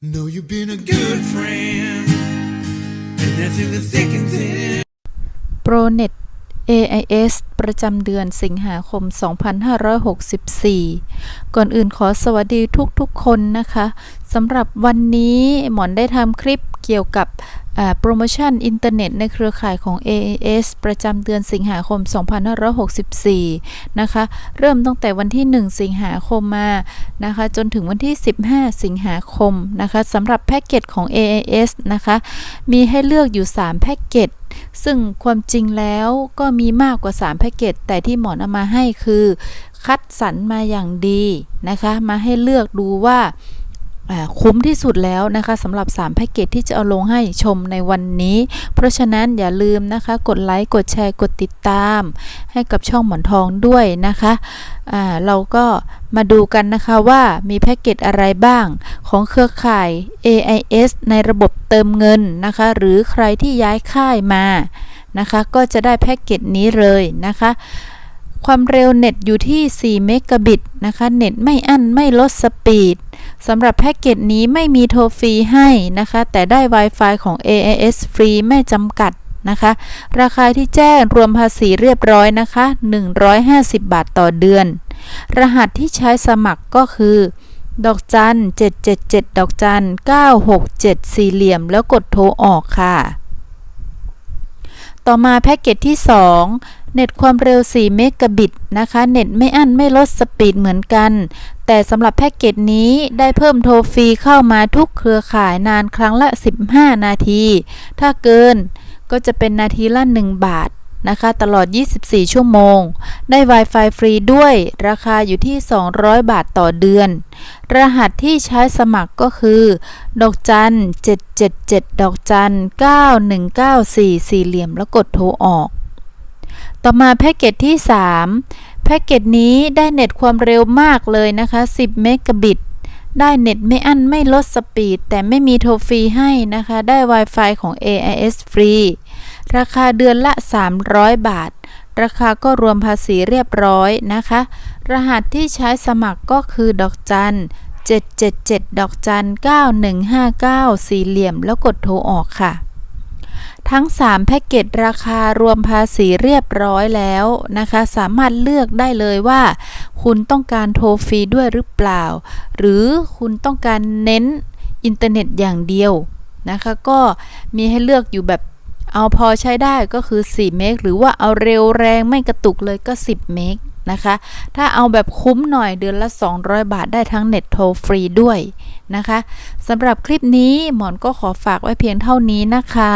Know you've been a good friend, and that's in the thick and thin. ProNet AIS ประจำเดือนสิงหาคม 2564 ก่อนอื่นขอสวัสดีทุกๆคนนะคะสำหรับวันนี้หมอนได้ทำคลิปเกี่ยวกับโปรโมชั่นอินเทอร์เน็ตในเครือข่ายของ AIS ประจำเดือนสิงหาคม 2564 นะคะ เริ่มตั้งแต่วันที่ 1 สิงหาคมมานะคะ จนถึงวันที่ 15 สิงหาคมนะคะสำหรับแพ็กเกจของ AIS นะคะ มีให้เลือกอยู่ 3 แพ็กเกจ ซึ่งความจริงแล้วก็มีมากกว่า 3 แพ็กเกจแต่ที่หมอนเอามาให้คือ คัดสรรมาอย่างดีนะคะ มาให้เลือกดูว่าอ่า คุ้มที่สุดแล้วนะคะสำหรับ 3 แพ็กเกจที่จะเอาลงให้ชมในวันนี้ เพราะฉะนั้นอย่าลืมนะคะ กดไลค์ กดแชร์ กดติดตาม ให้กับช่องหมอนทองด้วยนะคะเราก็มาดูกันนะคะว่ามีแพ็กเกจอะไรบ้างของเครือข่าย AIS ในระบบเติมเงินนะคะ หรือใครที่ย้ายค่ายมานะคะ ก็จะได้แพ็กเกจนี้เลยนะคะ ความเร็วเน็ตอยู่ที่ 4 เมกะบิตนะคะ เน็ตไม่อั้นไม่ลดสปีดสำหรับแพ็กเกจนี้ไม่มีโทรฟรีให้นะคะ แต่ได้ Wi-Fi ของ AIS ฟรีไม่จำกัดนะคะ ราคาที่แจ้งรวมภาษีเรียบร้อยนะคะ 150 บาทต่อเดือน รหัสที่ใช้สมัครก็คือ ดอกจัน 777 ดอกจัน 967 สี่เหลี่ยม แล้วกดโทรออกค่ะ ต่อมาแพ็กเกจที่ 2 เน็ตความเร็ว 4 เมกะบิตนะคะ เน็ตไม่อั้นไม่ลดสปีดเหมือนกัน แต่สำหรับแพ็กเกจนี้ได้เพิ่มโทรฟรีเข้ามาทุกเครือข่ายนานครั้งละ 15 นาที ถ้าเกินก็จะเป็นนาทีละ 1 บาทนะคะ ตลอด 24 ชั่วโมง ได้ Wi-Fi ฟรีด้วย ราคาอยู่ที่ 200 บาทต่อเดือน รหัสที่ใช้สมัครก็คือ ดอกจัน 777 ดอกจัน 9194สี่เหลี่ยมแล้วกดโทรออก ต่อมาแพ็กเกจที่ 3 แพ็กเกจนี้ได้เน็ตความเร็วมากเลยนะคะ 10 เมกะบิต ได้เน็ตไม่อั้นไม่ลดสปีด แต่ไม่มีโทรฟรีให้นะคะ ได้ Wi-Fi ของ AIS ฟรี ราคาเดือนละ 300 บาท ราคาก็รวมภาษีเรียบร้อยนะคะ รหัสที่ใช้สมัครก็คือดอกจัน777 ดอกจัน 9159 สี่เหลี่ยมแล้วกดโทรออกค่ะ ทั้ง 3 แพ็กเกจราคารวมภาษีเรียบร้อยแล้วนะคะ สามารถเลือกได้เลยว่า คุณต้องการโทรฟรีด้วยหรือเปล่า หรือคุณต้องการเน้นอินเทอร์เน็ตอย่างเดียวนะคะ ก็มีให้เลือกอยู่แบบเอาพอใช้ได้ก็คือ 4 เมกหรือว่าเอาเร็วแรงไม่กระตุกเลยก็ 10 เมกนะคะ ถ้าเอาแบบคุ้มหน่อยเดือนละ 200 บาทได้ทั้งเน็ตโทรฟรีด้วยนะคะสำหรับคลิปนี้หมอนก็ขอฝากไว้เพียงเท่านี้นะคะ